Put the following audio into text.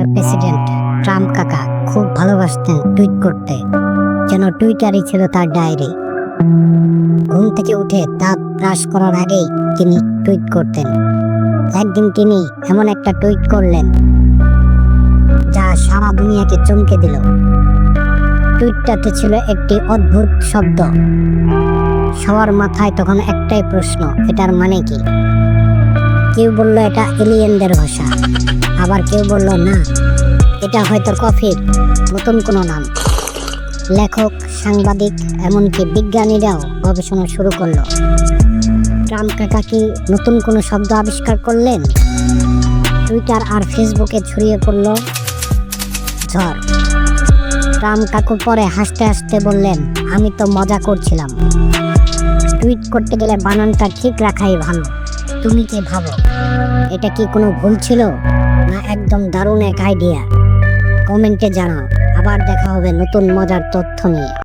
আমেরিকার president Trump কাকা খুব ভালোবাসতেন টুইট করতে। যেন টুইটারই ছিল তার ডায়েরি। ঘুম থেকে উঠে দাঁত ব্রাশ করার আগেই তিনি টুইট করতেন। একদিন তিনি এমন একটা টুইট করলেন, যা সারা দুনিয়াকে চমকে দিল। টুইটটাতে ছিল একটি অদ্ভুত শব্দ। সবার মাথায় তখন একটাই প্রশ্ন, এটার মানে কি? কেউ বলল এটা এলিয়েনদের ভাষা। আবার কেউ বলল, না, এটা হয়তো কফির নতুন কোনো নাম। লেখক, সাংবাদিক, এমনকি বিজ্ঞানীরাও গবেষণা শুরু করল। ট্রাম্প কাকা কি নতুন কোনো শব্দ আবিষ্কার করলেন? টুইটার আর ফেসবুকে ছড়িয়ে পড়ল ঝড়। ট্রাম্প কাকুর পরে হাসতে হাসতে বললেন, আমি তো মজা করছিলাম। টুইট করতে গেলে বানানটা ঠিক রাখাই ভালো। তুমি কি ভাবো? এটা কি কোনো ভুল ছিল? না, একদম দারুণ এক আইডিয়া কমেন্টে জানাও। আবার দেখা হবে নতুন মজার তথ্য নিয়ে।